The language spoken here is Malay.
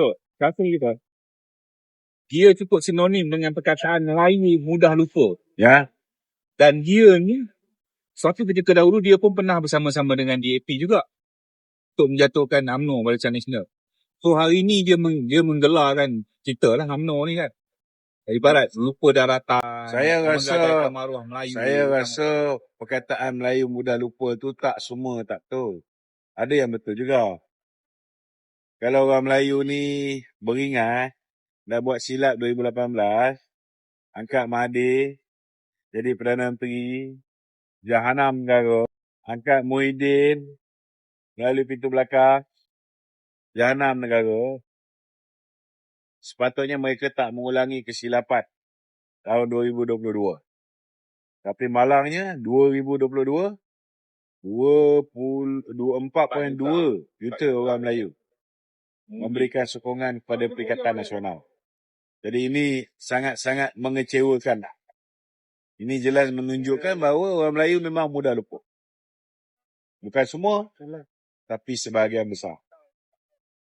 Tok, rasa kita dia cukup sinonim dengan perkataan Melayu mudah lupa. Ya. Dan dia ni, suatu ketika dahulu dia pun pernah bersama-sama dengan DAP juga. Untuk menjatuhkan UMNO Barisan Nasional. So hari ni dia meng, dia menggelarkan cerita lah UMNO ni kan. Ibarat lupa daratan. Saya rasa- maruah Melayu. Saya rasa perkataan Melayu mudah lupa tu tak semua tak betul. Ada yang betul juga. Kalau orang Melayu ni beringat, dah buat silap 2018, angkat Mahathir jadi Perdana Menteri, Jahanam negara, angkat Muhyiddin melalui pintu belakang, Jahanam negara, sepatutnya mereka tak mengulangi kesilapan tahun 2022. Tapi malangnya 2022 20 24.2 juta orang Melayu memberikan sokongan kepada Perikatan Nasional. Jadi ini sangat-sangat mengecewakan. Ini jelas menunjukkan bahawa orang Melayu memang mudah lupa. Bukan semua, tapi sebahagian besar.